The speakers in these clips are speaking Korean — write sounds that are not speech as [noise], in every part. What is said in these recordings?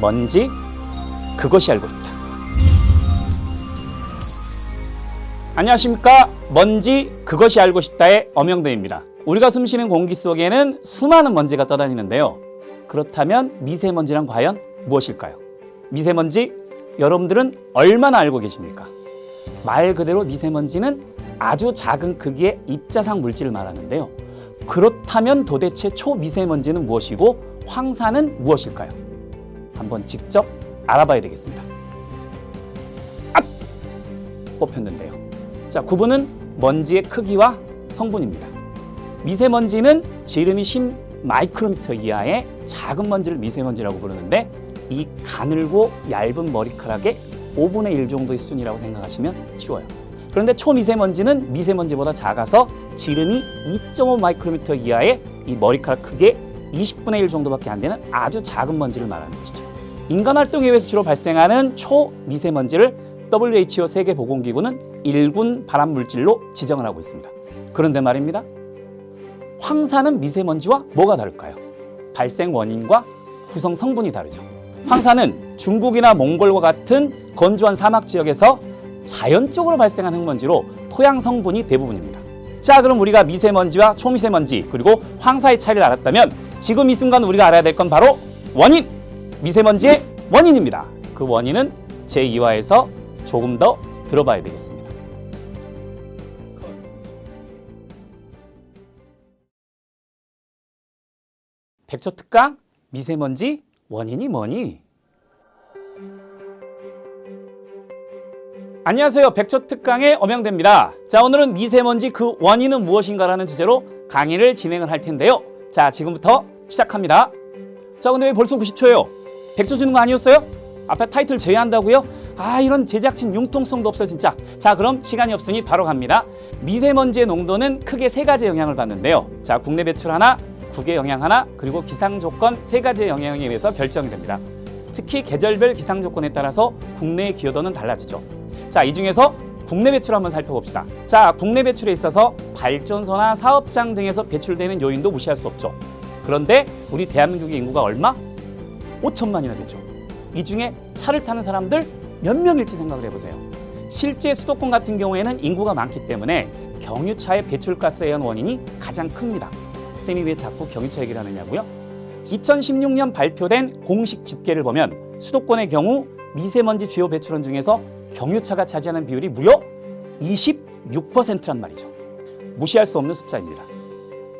먼지 그것이 알고 싶다. 안녕하십니까? 먼지 그것이 알고 싶다의 엄영대입니다. 우리가 숨쉬는 공기 속에는 수많은 먼지가 떠다니는데요. 그렇다면 미세먼지란 과연 무엇일까요? 미세먼지 여러분들은 얼마나 알고 계십니까? 말 그대로 미세먼지는 아주 작은 크기의 입자상 물질을 말하는데요. 그렇다면 도대체 초미세먼지는 무엇이고 황사는 무엇일까요? 한번 직접 알아봐야 되겠습니다. 아! 뽑혔는데요. 자, 구분은 먼지의 크기와 성분입니다. 미세먼지는 지름이 10 마이크로미터 이하의 작은 먼지를 미세먼지라고 부르는데 이 가늘고 얇은 머리카락의 5분의 1 정도의 순이라고 생각하시면 쉬워요. 그런데 초미세먼지는 미세먼지보다 작아서 지름이 2.5 마이크로미터 이하의 이 머리카락 크기의 20분의 1 정도밖에 안 되는 아주 작은 먼지를 말하는 것이죠. 인간 활동에 의해서 주로 발생하는 초미세먼지를 WHO 세계보건기구는 일군 발암 물질로 지정을 하고 있습니다. 그런데 말입니다. 황사는 미세먼지와 뭐가 다를까요? 발생 원인과 구성 성분이 다르죠. 황사는 중국이나 몽골과 같은 건조한 사막 지역에서 자연적으로 발생한 흙먼지로 토양 성분이 대부분입니다. 자, 그럼 우리가 미세먼지와 초미세먼지 그리고 황사의 차이를 알았다면 지금 이 순간 우리가 알아야 될 건 바로 원인! 미세먼지의 원인입니다. 그 원인은 제2화에서 조금 더 들어봐야 되겠습니다. 백초 특강 미세먼지 원인이 뭐니? 안녕하세요. 백초 특강의 엄영대입니다. 자, 오늘은 미세먼지 그 원인은 무엇인가라는 주제로 강의를 진행을 할 텐데요. 자, 지금부터 시작합니다. 자, 근데 왜 벌써 90초예요? 100초 주는 거 아니었어요? 앞에 타이틀 제외한다고요? 아, 이런 제작진 융통성도 없어 진짜. 자, 그럼 시간이 없으니 바로 갑니다. 미세먼지의 농도는 크게 세 가지 영향을 받는데요. 자, 국내 배출 하나, 국외 영향 하나, 그리고 기상 조건 세 가지의 영향에 의해서 결정이 됩니다. 특히 계절별 기상 조건에 따라서 국내의 기여도는 달라지죠. 자, 이 중에서 국내 배출 한번 살펴봅시다. 자, 국내 배출에 있어서 발전소나 사업장 등에서 배출되는 요인도 무시할 수 없죠. 그런데 우리 대한민국의 인구가 얼마? 5천만이나 되죠. 이 중에 차를 타는 사람들 몇 명일지 생각을 해보세요. 실제 수도권 같은 경우에는 인구가 많기 때문에 경유차의 배출가스에 의한 원인이 가장 큽니다. 쌤이 왜 자꾸 경유차 얘기를 하느냐고요? 2016년 발표된 공식 집계를 보면 수도권의 경우 미세먼지 주요 배출원 중에서 경유차가 차지하는 비율이 무려 26%란 말이죠. 무시할 수 없는 숫자입니다.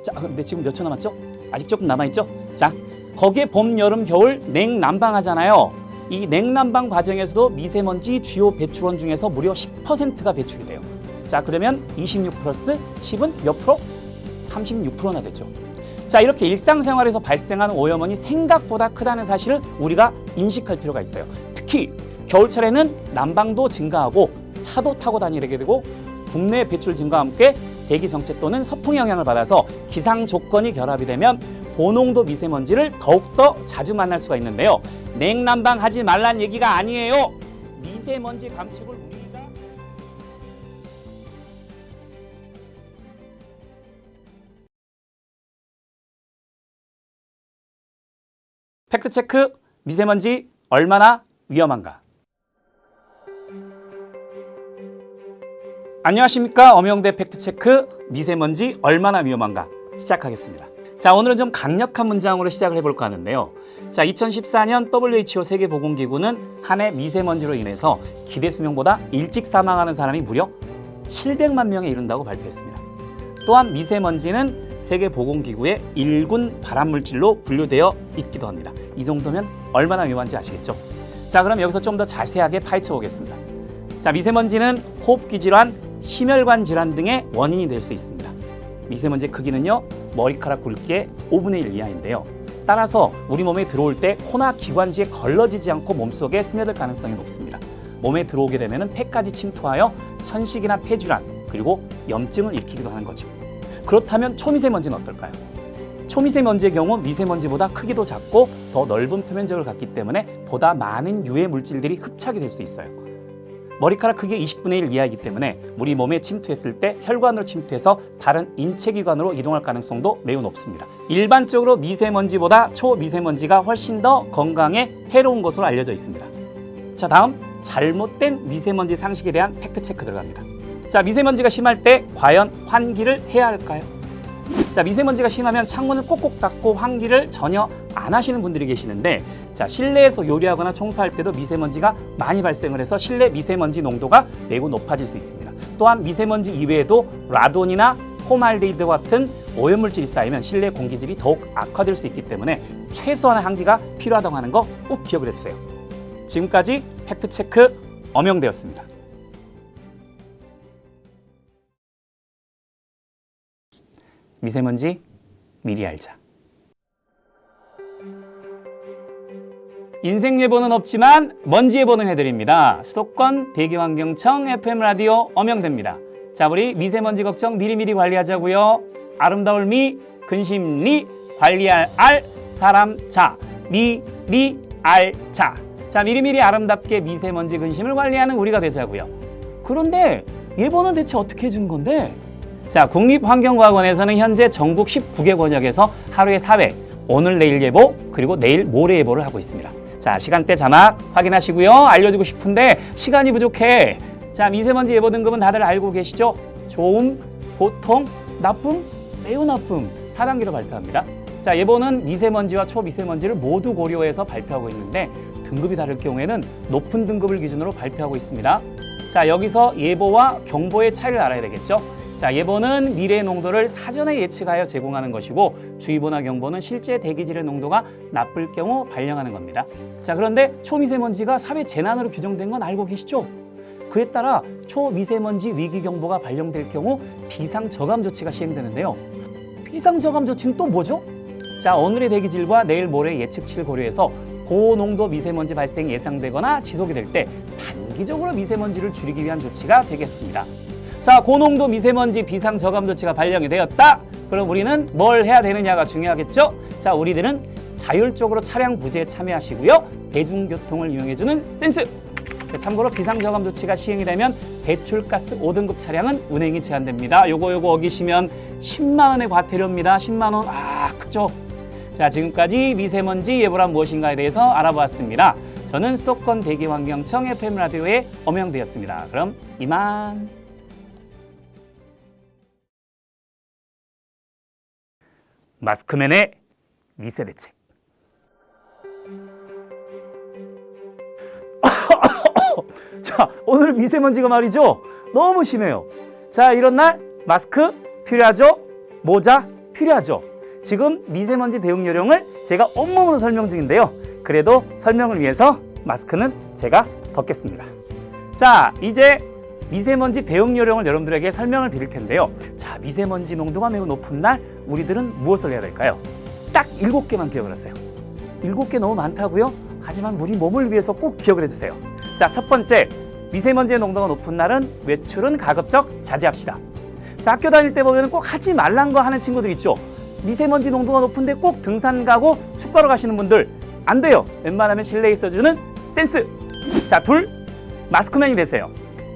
자, 근데 지금 몇 초 남았죠? 아직 조금 남아있죠? 자, 거기에 봄, 여름, 겨울 냉난방 하잖아요. 이 냉난방 과정에서도 미세먼지 주요 배출원 중에서 무려 10%가 배출이 돼요. 자, 그러면 26 플러스 10은 몇 프로? 36%나 되죠. 자, 이렇게 일상생활에서 발생하는 오염원이 생각보다 크다는 사실을 우리가 인식할 필요가 있어요. 특히 겨울철에는 난방도 증가하고 차도 타고 다니게 되고 국내 배출 증가와 함께 대기 정체 또는 서풍의 영향을 받아서 기상 조건이 결합이 되면 고농도 미세먼지를 더욱더 자주 만날 수가 있는데요. 냉난방 하지 말란 얘기가 아니에요. 미세먼지 감축을 우리가 팩트 체크 미세먼지 얼마나 위험한가? 안녕하십니까 엄영대 팩트 체크 미세먼지 얼마나 위험한가 시작하겠습니다. 자 오늘은 좀 강력한 문장으로 시작을 해볼까 하는데요. 자 2014년 WHO 세계보건기구는 한 해 미세먼지로 인해서 기대 수명보다 일찍 사망하는 사람이 무려 700만 명에 이른다고 발표했습니다. 또한 미세먼지는 세계보건기구의 일군 발암물질로 분류되어 있기도 합니다. 이 정도면 얼마나 위험한지 아시겠죠? 자, 그럼 여기서 좀 더 자세하게 파헤쳐 보겠습니다. 자, 미세먼지는 호흡기 질환, 심혈관 질환 등의 원인이 될 수 있습니다. 미세먼지 크기는요, 머리카락 굵기의 5분의 1 이하인데요. 따라서 우리 몸에 들어올 때 코나 기관지에 걸러지지 않고 몸속에 스며들 가능성이 높습니다. 몸에 들어오게 되면 폐까지 침투하여 천식이나 폐질환 그리고 염증을 일으키기도 하는 거죠. 그렇다면 초미세먼지는 어떨까요? 초미세먼지의 경우 미세먼지보다 크기도 작고 더 넓은 표면적을 갖기 때문에 보다 많은 유해 물질들이 흡착이 될 수 있어요. 머리카락 크기 20분의 1 이하이기 때문에 우리 몸에 침투했을 때 혈관으로 침투해서 다른 인체기관으로 이동할 가능성도 매우 높습니다. 일반적으로 미세먼지보다 초미세먼지가 훨씬 더 건강에 해로운 것으로 알려져 있습니다. 자, 다음 잘못된 미세먼지 상식에 대한 팩트 체크 들어갑니다. 자, 미세먼지가 심할 때 과연 환기를 해야 할까요? 자, 미세먼지가 심하면 창문을 꼭꼭 닫고 환기를 전혀 안 하시는 분들이 계시는데 자, 실내에서 요리하거나 청소할 때도 미세먼지가 많이 발생을 해서 실내 미세먼지 농도가 매우 높아질 수 있습니다. 또한 미세먼지 이외에도 라돈이나 포말데이드 같은 오염물질이 쌓이면 실내 공기질이 더욱 악화될 수 있기 때문에 최소한의 환기가 필요하다고 하는 거 꼭 기억을 해주세요. 지금까지 팩트체크 엄영되었습니다. 미세먼지 미리 알자. 인생 예보는 없지만 먼지 예보는 해드립니다. 수도권 대기환경청 FM 라디오 엄영대입니다. 자, 우리 미세먼지 걱정 미리미리 관리하자고요. 아름다울 미, 근심 리, 관리할 알, 사람 자, 미리 알 자. 자, 미리미리 아름답게 미세먼지 근심을 관리하는 우리가 되자고요. 그런데 예보는 대체 어떻게 해주는 건데? 자, 국립환경과학원에서는 현재 전국 19개 권역에서 하루에 4회 오늘 내일 예보 그리고 내일 모레 예보를 하고 있습니다. 자, 시간대 자막 확인하시고요. 알려주고 싶은데 시간이 부족해. 자, 미세먼지 예보 등급은 다들 알고 계시죠? 좋음, 보통, 나쁨, 매우 나쁨 4단계로 발표합니다. 자, 예보는 미세먼지와 초미세먼지를 모두 고려해서 발표하고 있는데 등급이 다를 경우에는 높은 등급을 기준으로 발표하고 있습니다. 자, 여기서 예보와 경보의 차이를 알아야 되겠죠? 자, 예보는 미래 농도를 사전에 예측하여 제공하는 것이고 주의보나 경보는 실제 대기질의 농도가 나쁠 경우 발령하는 겁니다. 자, 그런데 초미세먼지가 사회 재난으로 규정된 건 알고 계시죠? 그에 따라 초미세먼지 위기 경보가 발령될 경우 비상 저감 조치가 시행되는데요. 비상 저감 조치는 또 뭐죠? 자, 오늘의 대기질과 내일 모레 예측치를 고려해서 고농도 미세먼지 발생이 예상되거나 지속이 될 때 단기적으로 미세먼지를 줄이기 위한 조치가 되겠습니다. 자, 고농도 미세먼지 비상 저감 조치가 발령이 되었다. 그럼 우리는 뭘 해야 되느냐가 중요하겠죠? 자, 우리들은 자율적으로 차량 부재에 참여하시고요. 대중교통을 이용해주는 센스. 참고로 비상 저감 조치가 시행이 되면 배출가스 5등급 차량은 운행이 제한됩니다. 요거 요거 어기시면 10만 원의 과태료입니다. 10만 원. 아, 크죠? 자, 지금까지 미세먼지 예보란 무엇인가에 대해서 알아보았습니다. 저는 수도권 대기환경청 FM 라디오의 엄영대였습니다. 그럼 이만. 마스크맨의 미세 대책. [coughs] 자, 오늘 미세먼지가 말이죠. 너무 심해요. 자, 이런 날 마스크 필요하죠? 모자 필요하죠? 지금 미세먼지 대응 요령을 제가 온몸으로 설명 중인데요. 그래도 설명을 위해서 마스크는 제가 벗겠습니다. 자, 이제 미세먼지 대응 요령을 여러분들에게 설명을 드릴 텐데요. 자, 미세먼지 농도가 매우 높은 날 우리들은 무엇을 해야 될까요? 딱 일곱 개만 기억을 하세요. 일곱 개 너무 많다고요? 하지만 우리 몸을 위해서 꼭 기억을 해주세요. 자, 첫 번째, 미세먼지의 농도가 높은 날은 외출은 가급적 자제합시다. 자, 학교 다닐 때 보면 꼭 하지 말란 거 하는 친구들 있죠? 미세먼지 농도가 높은데 꼭 등산 가고 축구하러 가시는 분들 안 돼요. 웬만하면 실내에 있어주는 센스. 자, 둘, 마스크맨이 되세요.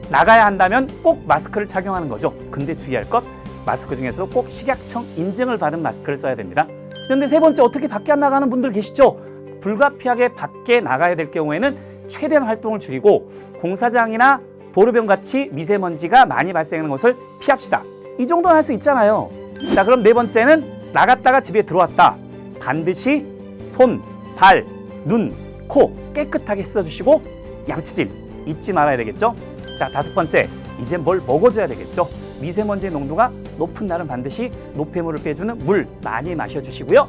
나가야 한다면 꼭 마스크를 착용하는 거죠. 근데 주의할 것, 마스크 중에서도 꼭 식약청 인증을 받은 마스크를 써야 됩니다. 그런데 세 번째, 어떻게 밖에 안 나가는 분들 계시죠? 불가피하게 밖에 나가야 될 경우에는 최대한 활동을 줄이고 공사장이나 도로변 같이 미세먼지가 많이 발생하는 것을 피합시다. 이 정도는 할 수 있잖아요. 자, 그럼 네 번째는 나갔다가 집에 들어왔다. 반드시 손, 발, 눈, 코 깨끗하게 씻어주시고 양치질 잊지 말아야 되겠죠? 자, 다섯 번째, 이제 뭘 먹어줘야 되겠죠? 미세먼지의 농도가 높은 날은 반드시 노폐물을 빼주는 물 많이 마셔주시고요.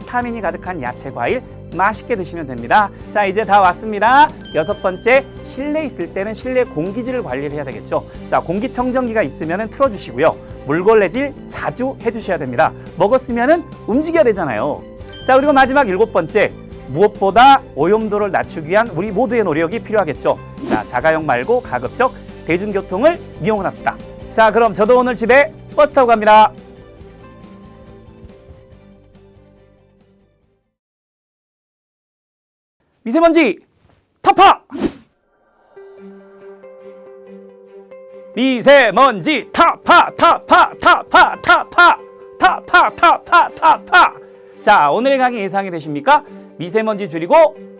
비타민이 가득한 야채, 과일 맛있게 드시면 됩니다. 자, 이제 다 왔습니다. 여섯 번째, 실내에 있을 때는 실내 공기질을 관리를 해야 되겠죠. 자, 공기청정기가 있으면 틀어주시고요. 물걸레질 자주 해주셔야 됩니다. 먹었으면 움직여야 되잖아요. 자, 그리고 마지막 일곱 번째, 무엇보다 오염도를 낮추기 위한 우리 모두의 노력이 필요하겠죠. 자, 자가용 말고 가급적 대중교통을 이용을 합시다. 자, 그럼 저도 오늘 집에 버스 타고 갑니다. 미세먼지 타파! 미세먼지 타파 타파 타파 타파 타파 타파 타파 자 오늘의 강의 예상이 되십니까? 미세먼지 줄이고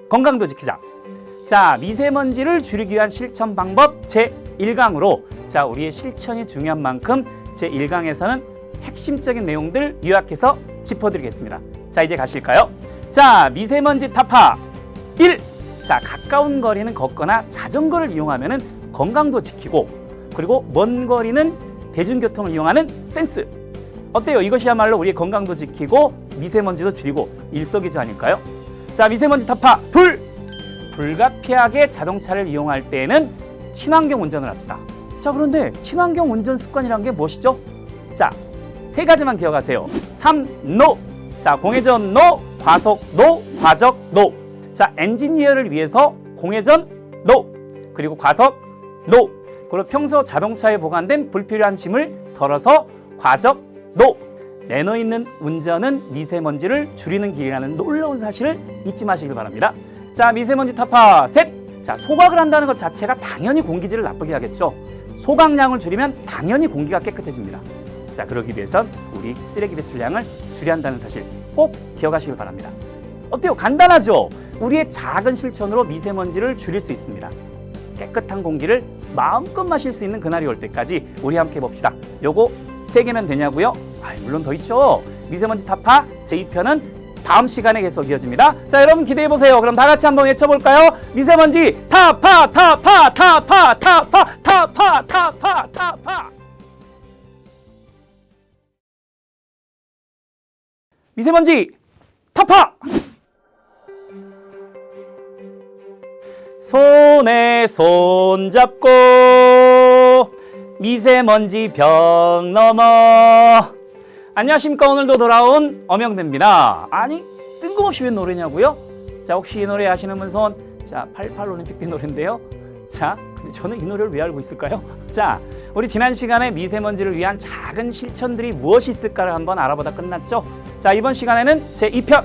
건강도 지키자 자 미세먼지를 줄이기 위한 실천 방법 제 1강으로 자 우리의 실천이 중요한 만큼 제 1강에서는 핵심적인 내용들 요약해서 짚어드리겠습니다 자 이제 가실까요? 자 미세먼지 타파 1. 자 가까운 거리는 걷거나 자전거를 이용하면은 건강도 지키고 그리고 먼 거리는 대중교통을 이용하는 센스 어때요? 이것이야말로 우리의 건강도 지키고 미세먼지도 줄이고 일석이조 아닐까요? 자 미세먼지 타파 둘 불가피하게 자동차를 이용할 때에는 친환경 운전을 합시다. 자 그런데 친환경 운전 습관이란 게 무엇이죠? 자 세 가지만 기억하세요. 3 노. 자 공회전 노, 과속 노, 과적 노. 자 엔지니어를 위해서 공회전 노. 그리고 과속 노. 그리고 평소 자동차에 보관된 불필요한 짐을 덜어서 과적 노. 매너 있는 운전은 미세먼지를 줄이는 길이라는 놀라운 사실을 잊지 마시길 바랍니다. 자, 미세먼지 타파 셋. 자, 소각을 한다는 것 자체가 당연히 공기질을 나쁘게 하겠죠. 소각량을 줄이면 당연히 공기가 깨끗해집니다. 자, 그러기 위해선 우리 쓰레기 배출량을 줄여야 한다는 사실 꼭 기억하시길 바랍니다. 어때요? 간단하죠? 우리의 작은 실천으로 미세먼지를 줄일 수 있습니다. 깨끗한 공기를 마음껏 마실 수 있는 그날이 올 때까지 우리 함께 봅시다. 요거 세 개면 되냐고요? 아, 물론 더 있죠. 미세먼지 타파 제2편은 다음 시간에 계속 이어집니다. 자, 여러분 기대해 보세요. 그럼 다 같이 한번 외쳐 볼까요? 미세먼지 타파 타파 타파 타파 타파 타파 타파 미세먼지 타파 손에 손 잡고 미세먼지 벽 넘어 안녕하십니까 오늘도 돌아온 엄영대입니다 아니 뜬금없이 왜 노래냐고요? 자 혹시 이 노래 아시는 분 손? 자88 올림픽 때 노래인데요 자 근데 저는 이 노래를 왜 알고 있을까요? 자 우리 지난 시간에 미세먼지를 위한 작은 실천들이 무엇이 있을까를 한번 알아보다 끝났죠 자 이번 시간에는 제 2편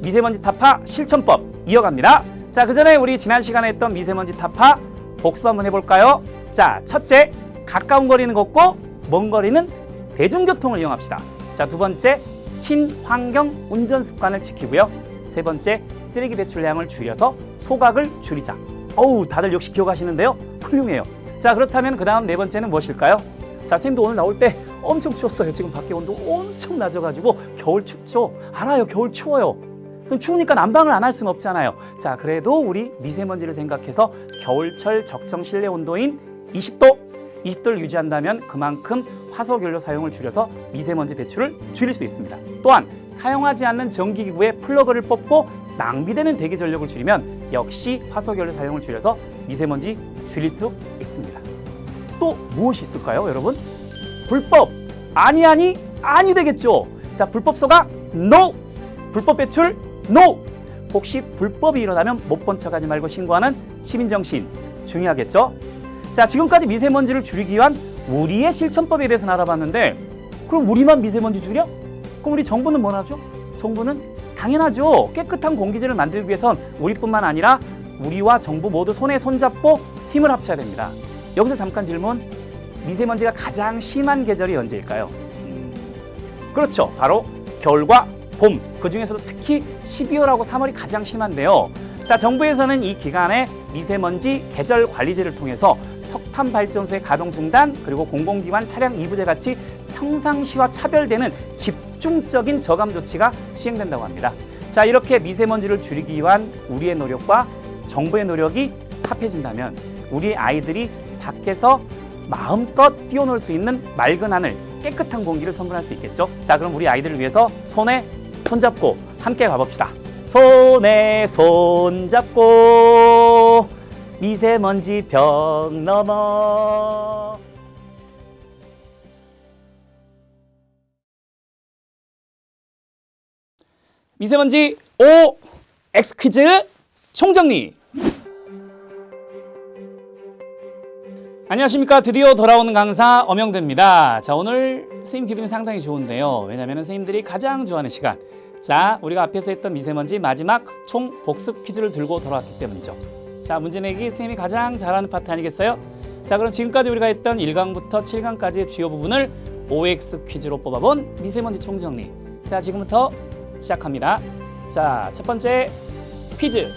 미세먼지 타파 실천법 이어갑니다 자 그 전에 우리 지난 시간에 했던 미세먼지 타파 복수 한번 해볼까요? 자 첫째 가까운 거리는 걷고 먼 거리는 대중교통을 이용합시다. 자, 두 번째, 친환경 운전 습관을 지키고요. 세 번째, 쓰레기 배출량을 줄여서 소각을 줄이자. 어우, 다들 역시 기억하시는데요? 훌륭해요. 자, 그렇다면 그 다음 네 번째는 무엇일까요? 자, 선생님도 오늘 나올 때 엄청 추웠어요. 지금 밖에 온도 엄청 낮아가지고 겨울 춥죠? 알아요. 겨울 추워요. 그럼 추우니까 난방을 안 할 수는 없잖아요. 자, 그래도 우리 미세먼지를 생각해서 겨울철 적정 실내 온도인 20도 20도를 유지한다면 그만큼 화석연료 사용을 줄여서 미세먼지 배출을 줄일 수 있습니다. 또한 사용하지 않는 전기기구의 플러그를 뽑고 낭비되는 대기 전력을 줄이면 역시 화석연료 사용을 줄여서 미세먼지 줄일 수 있습니다. 또 무엇이 있을까요, 여러분? 불법 아니 아니 아니 되겠죠. 자, 불법 소각 NO, 불법 배출 NO. 혹시 불법이 일어나면 못 본 척하지 말고 신고하는 시민 정신 중요하겠죠. 자, 지금까지 미세먼지를 줄이기 위한 우리의 실천법에 대해서 알아봤는데 그럼 우리만 미세먼지 줄여? 그럼 우리 정부는 뭘 하죠? 정부는 당연하죠. 깨끗한 공기질을 만들기 위해선 우리뿐만 아니라 우리와 정부 모두 손에 손잡고 힘을 합쳐야 됩니다. 여기서 잠깐 질문. 미세먼지가 가장 심한 계절이 언제일까요? 음, 그렇죠. 바로 겨울과 봄. 그 중에서도 특히 12월하고 3월이 가장 심한데요. 자, 정부에서는 이 기간에 미세먼지 계절 관리제를 통해서 석탄 발전소의 가동 중단 그리고 공공기관 차량 이부제 같이 평상시와 차별되는 집중적인 저감 조치가 시행된다고 합니다. 자 이렇게 미세먼지를 줄이기 위한 우리의 노력과 정부의 노력이 합해진다면 우리 아이들이 밖에서 마음껏 뛰어놀 수 있는 맑은 하늘, 깨끗한 공기를 선물할 수 있겠죠. 자 그럼 우리 아이들을 위해서 손에 손잡고 함께 가봅시다. 손에 손잡고 미세먼지 벽 넘어. 미세먼지 O X 퀴즈 총정리. 안녕하십니까. 드디어 돌아오는 강사 엄영대입니다. 자 오늘 선생님 기분이 상당히 좋은데요. 왜냐하면 선생님들이 가장 좋아하는 시간. 자 우리가 앞에서 했던 미세먼지 마지막 총 복습 퀴즈를 들고 돌아왔기 때문이죠 자 문제 내기 선생님이 가장 잘하는 파트 아니겠어요? 자, 그럼 지금까지 우리가 했던 1강부터 7강까지의 주요 부분을 OX 퀴즈로 뽑아본 미세먼지 총정리. 자, 지금부터 시작합니다. 자, 첫 번째 퀴즈.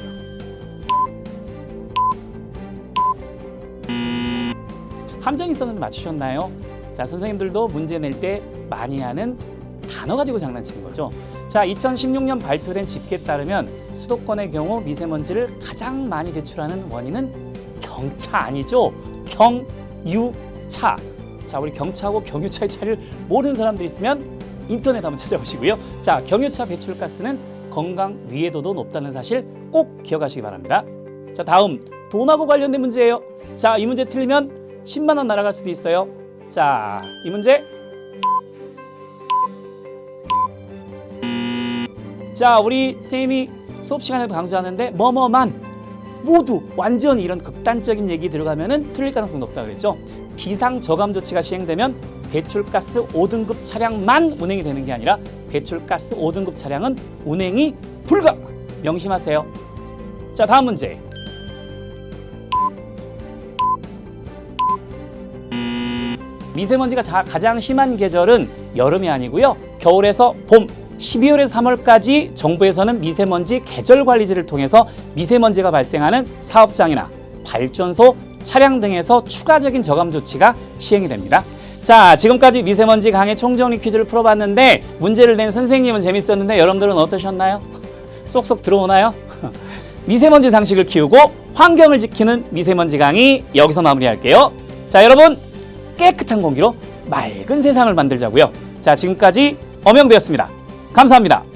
함정이 있었는데 맞추셨나요? 자, 선생님들도 문제 낼 때 많이 하는 단어 가지고 장난치는 거죠. 자, 2016년 발표된 집계에 따르면 수도권의 경우 미세먼지를 가장 많이 배출하는 원인은 경차 아니죠? 경유차. 자, 우리 경차하고 경유차의 차이를 모르는 사람들 있으면 인터넷 한번 찾아보시고요. 자, 경유차 배출 가스는 건강 위해도도 높다는 사실 꼭 기억하시기 바랍니다. 자, 다음 돈하고 관련된 문제예요. 자, 이 문제 틀리면 10만 원 날아갈 수도 있어요. 자, 이 문제 자, 우리 쌤이 수업 시간에도 강조하는데 뭐뭐만 모두 완전히 이런 극단적인 얘기 들어가면은 틀릴 가능성이 높다 그랬죠. 비상 저감 조치가 시행되면 배출가스 5등급 차량만 운행이 되는 게 아니라 배출가스 5등급 차량은 운행이 불가. 명심하세요. 자, 다음 문제. 미세먼지가 자- 가장 심한 계절은 여름이 아니고요. 겨울에서 봄, 12월에서 3월까지 정부에서는 미세먼지 계절 관리제를 통해서 미세먼지가 발생하는 사업장이나 발전소, 차량 등에서 추가적인 저감 조치가 시행이 됩니다. 자, 지금까지 미세먼지 강의 총정리 퀴즈를 풀어봤는데 문제를 낸 선생님은 재밌었는데 여러분들은 어떠셨나요? 쏙쏙 들어오나요? [laughs] 미세먼지 상식을 키우고 환경을 지키는 미세먼지 강의 여기서 마무리할게요. 자, 여러분 깨끗한 공기로 맑은 세상을 만들자고요. 자, 지금까지 엄영배였습니다. 감사합니다.